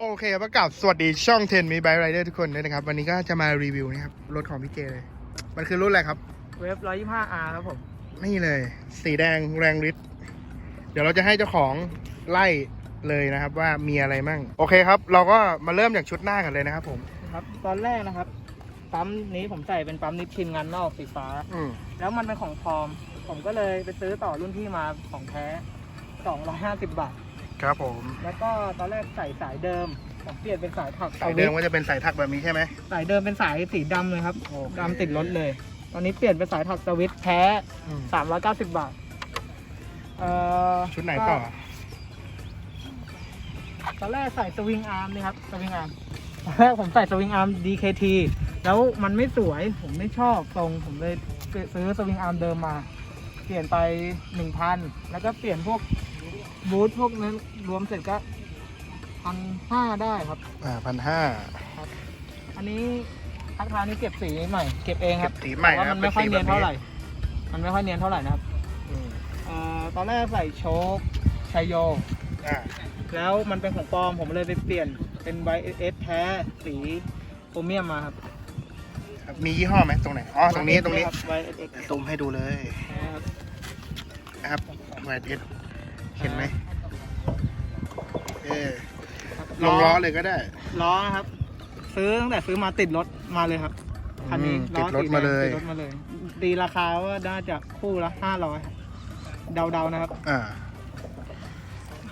โอเคครับประกาศสวัสดีช่องเทนมีไบไรเดอร์ทุกคนด้วยนะครับ วันนี้ก็จะมารีวิวนะครับ รถของพี่เจเลย มันคือรุ่นอะไรครับ เวฟ 125 R ครับผม นี่เลย สีแดงแรงฤทธิ์เดี๋ยวเราจะให้เจ้าของไล่เลยนะครับ ว่ามีอะไรมั่ง โอเคครับ เราก็มาเริ่มจากชุดหน้ากันเลยนะครับ ผม ครับ ตอนแรกนะครับ ปั๊มนี้ผมใส่เป็นปั๊มนิชชินงานนอกสีฟ้า อืมแล้วมันเป็นของพรอม ผมก็เลยไปซื้อต่อรุ่นที่มาของแท้ 250 บาท ครับผมแล้วก็ตอนแรกใส่สายเดิมผมเปลี่ยนเป็นสายถักสายเดิมก็จะเป็นสายถักแบบนี้ใช่ไหมสายเดิมเป็นสายสีดำเลยครับโอเคดำติดรถเลย ตอนนี้เปลี่ยนเป็นสายถักสวิตช์แท้อืม390 บาทเอ่อชุดไหนต่อตอนแรกใส่สวิงอาร์มนี่ครับสวิงอาร์มตอนแรกผมใส่สวิงอาร์ม DKT แล้วมันไม่สวยผมไม่ชอบทรงผมเลยซื้อสวิงอาร์มเดิมมา เปลี่ยนไป 1,000 แล้วก็เปลี่ยนพวก บูทพวกนั้นรวมเสร็จก็พันห้าได้ครับ อ่าพันห้าอันนี้ทักทายนี้เก็บสีใหม่ เก็บเองครับเก็บสีใหม่แต่ว่านะครับมันไม่ค่อยเป็นสีเนียนแบบนี้เท่าไหร่ มันไม่ค่อยเนียนเท่าไหร่นะครับเอ่อตอนแรกใส่โชคชัยโย อ่าแล้วมันเป็นของปลอมผมเลยไปเปลี่ยนเป็นไวเอสแท้สีโครเมียมมาครับมียี่ห้อไหมตรงไหนอ๋อตรงนี้ตรงนี้ไวเอสเอ็กซูมให้ดูเลยนะครับนะครับแวดเอส เห็นไหมเออลงล้อเลยก็ได้ ล้อนะครับ ซื้อตั้งแต่ซื้อมาติดรถมาเลยครับคันนี้อืมติดรถสีแงมาเลย ติดรถมาเลยตีราคาว่าน่าจะคู่ละห้าร้อยเดาๆนะครับ อ่า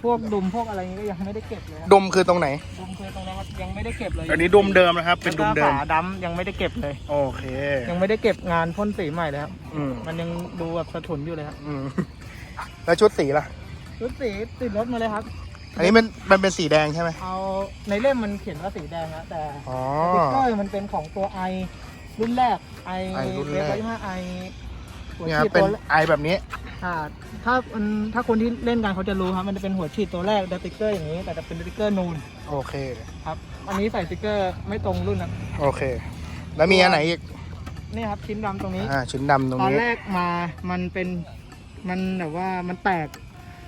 พวกดุมพวกอะไรนี้ก็ยังไม่ได้เก็บเลยครับดุมคือตรงไหน ดุมคือตรงนี้ครับยังไม่ได้เก็บเลยอันนี้ดุมเดิมนะครับ เป็นดุมเดิม แล้วก็ฝาดำยังไม่ได้เก็บเลย โอเค ยังไม่ได้เก็บงานพ่นสีใหม่เลยครับ อืมมันยังดูแบบสะทุนอยู่เลยครับ อืมแล้วชุดสีล่ะ ชุดสีติดรถมาเลยครับ อันนี้มันมันเป็นสีแดงใช่ไหมเอาในเล่มมันเขียนว่าสีแดงนะแต่อ๋อ สติ๊กเกอร์มันเป็นของตัวไอรุ่นแรกไอไอรุ่นแรก เวฟห้าไอหัวเนี่ยฉีดเป็นตัวแรกไอแบบนี้ อ่าถ้ามันถ้าคนที่เล่นกันเขาจะรู้ครับมันจะเป็นหัวฉีดตัวแรกสติ๊กเกอร์อย่างนี้ แต่จะเป็นสติ๊กเกอร์นูนโอเค ครับอันนี้ใส่สติ๊กเกอร์ไม่ตรงรุ่นนะโอเค แล้วมีอันไหนอีก นี่ครับชิ้นดำตรงนี้ อ่า ชิ้นดำตรงตอนนี้ แรกมามันเป็นมันแบบว่ามันแตก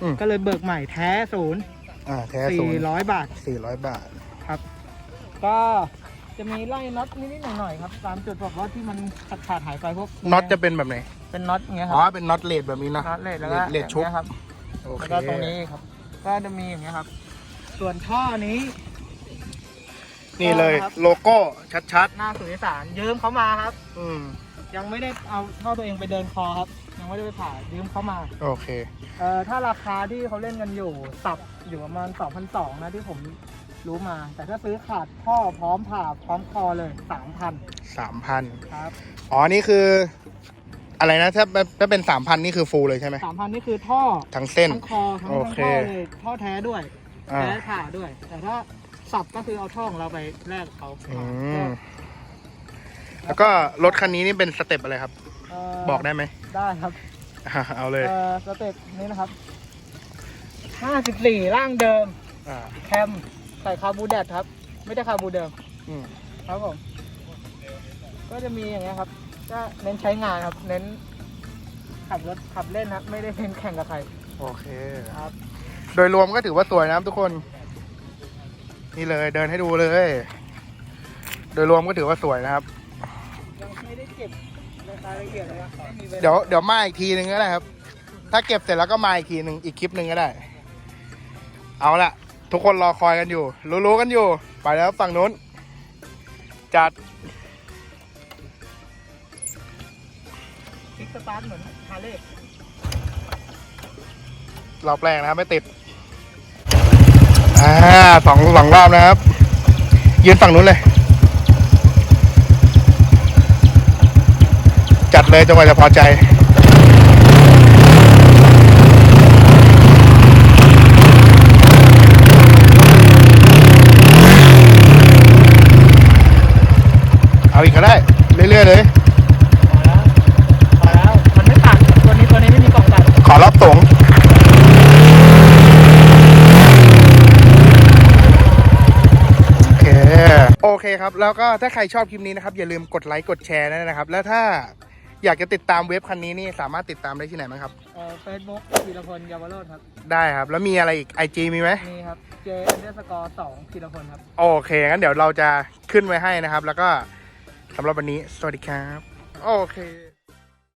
อืม ก็เลยเบิกใหม่แท้ศูนย์อ่าแท้ศูสี่นย์ร้อยบาทสี่ร้อยบาท ครับ ก็จะมีไล่น็อตนิดๆหน่อยๆครับตามจุดแบบว่าที่มันขาดขาดๆหายไปพวกน็อตจะเป็นแบบไหน เป็นน็อตอย่างเงี้ยคอ๋อ รับเป็นน็อตเลดแบบนี้นะน็อตเลทแล้วก็เลทชุบอย่างงี้ยครับ โอแล้วเคก็ตรงนี้ครับ ก็จะมีอย่างเงี้ยครับ ส่วนท่อนี้ นี่เลยครับ โลโก้ชัดหน้าสุริสารยืมเขามาครับ ๆ อืมยังไม่ได้เอาท่อตัวเองไปเดินคอครับยัง ไม่ได้ไปผ่ายืมเขามา โอเค เอ่อถ้าราคาที่เขาเล่นกันอยู่ตับอยู่ประมาณ2,200นะที่ผมรู้มา แต่ถ้าซื้อขาดท่อพร้อมผ่าพร้อมคอเลย3,000สามพันครับอ๋อ นี่คือ อะไรนะ ถ้าถ้าเป็นสามพันนี่คือฟูลเลยใช่ไหม 3,000นี่คือท่อทั้งเส้น ทั้งคอทั้งโอทั้งเค ท่อเลยท่อแท้ด้วยอ่า แท้ผ่าด้วย แต่ถ้าสับก็คือเอาท่อของเราไปแลกเขาอืม แล้วก็รถคันนี้นี่เป็นสเต็ปอะไรครับ เบอกได้ไหมได้ครับอ่าเอาเลยเอ่อสเต็ปนี้นะครับ54ร่างเดิม อ่าแคมใส่คาบูแดดครับ ไม่ได้คาบูเดิมอืมครับผม ก็จะมีอย่างเงี้ยครับ ก็เน้นใช้งานครับ เน้น ขับรถขับเล่นครับ ไม่ได้เน้นแข่งกับใครโอเค ครับ โดยรวมก็ถือว่าสวยนะครับทุกคน นี่เลยเดินให้ดูเลย โดยรวมก็ถือว่าสวยนะครับ ยังไม่ได้เก็บรายละ เอียดเลยครับไม่มีวลาเดี๋ยวเดี๋ยวมาอีกทีนึงก็ได้ครับ ถ้าเก็บเสร็จแล้วก็มาอีกทีหนึ่งอีกคลิปหนึ่งก็ได้ เอาละทุกคนรอคอยกันอยู่ รู้ๆกันอยู่ ไปแล้วฝั่งนู้น จัดคิกสตาร์ทเหมือนฮาร์เลย์รอบแรกนะครับไม่ติด อ่าสองสองรอบนะครับ ยืนฝั่งนู้นเลย จัดเลยจนกว่าจะพอใจเอาอีกก็ได้ เรื่อยๆเลยพอแล้วพอแล้วมันไม่ตัดตัวนี้ตัวนี้ไม่มีกล่องตัดขอรอบสงโอเคโอเคครับ แล้วก็ถ้าใครชอบคลิปนี้นะครับ อย่าลืมกดไลค์กดแชร์นะครับ แล้วถ้า อยากจะติดตามเว็บคันนี้นี่สามารถติดตามได้ที่ไหนไหมครับ เอ่อเฟซบุ๊กธีรพลเยาวโรธครับ ได้ครับ แล้วมีอะไรอีก IG มีไหมนี่ครับ J underscore สองธีรพลครับ โอเคงั้นเดี๋ยวเราจะขึ้นไว้ให้นะครับ แล้วก็สำหรับวันนี้สวัสดีครับ โอเค